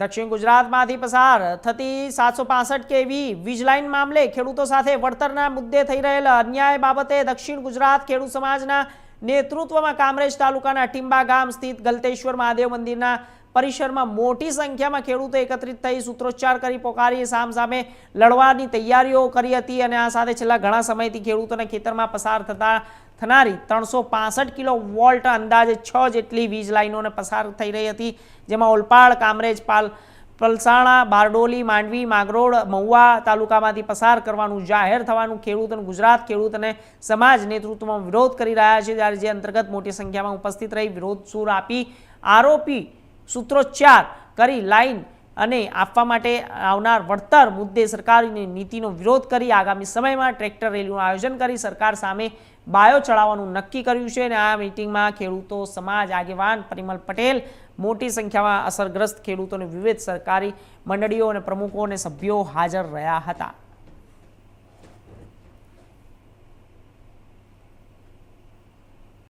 દક્ષિણ ગુજરાતમાંથી પસાર થતી સાતસો પાસઠ કેવી વીજલાઇન મામલે ખેડૂતો સાથે વળતરના મુદ્દે થઈ રહેલા અન્યાય બાબતે દક્ષિણ ગુજરાત ખેડૂત સમાજના નેતૃત્વમાં કામરેજ તાલુકાના ટીંબા ગામ સ્થિત ગલતેશ્વર મહાદેવ મંદિરના પરિસરમાં મોટી સંખ્યામાં ખેડૂતો એકત્રિત થઈ સૂત્રોચ્ચાર કરી પોકારી સામ સામે લડવાની તૈયારીઓ કરી હતી અને આ સાથે છેલ્લા ઘણા સમયથી ખેડૂતોને ખેતરમાં પસાર થતા થનારી ત્રણસો પાસઠ કિલો વોલ્ટ અંદાજે છ જેટલી વીજ લાઇનોને પસાર થઈ રહી હતી, જેમાં ઓલપાડ, કામરેજ, પાલ, પલસાણા, બારડોલી, માંડવી, માગરોળ, મહુવા તાલુકામાંથી પસાર કરવાનું જાહેર થવાનું ખેડૂત અને ગુજરાત ખેડૂત અને સમાજ નેતૃત્વમાં વિરોધ કરી રહ્યા છે. ત્યારે જે અંતર્ગત મોટી સંખ્યામાં ઉપસ્થિત રહી વિરોધ સૂર આપી આરોપી સૂત્રોચ્ચાર કરી લાઈન અને આપવા માટે આવનાર વળતર મુદ્દે સરકારની નીતિનો વિરોધ કરી આગામી સમયમાં ટ્રેક્ટર રેલીનું આયોજન કરી સરકાર સામે બાયો ચડાવવાનું નક્કી કર્યું છે અને આ મિટિંગમાં ખેડૂતો, સમાજ, આગેવાન, પરિમલ પટેલ, મોટી સંખ્યામાં અસરગ્રસ્ત ખેડૂતોને વિવિધ સરકારી મંડળીઓ અને પ્રમુખો અને સભ્યો હાજર રહ્યા હતા.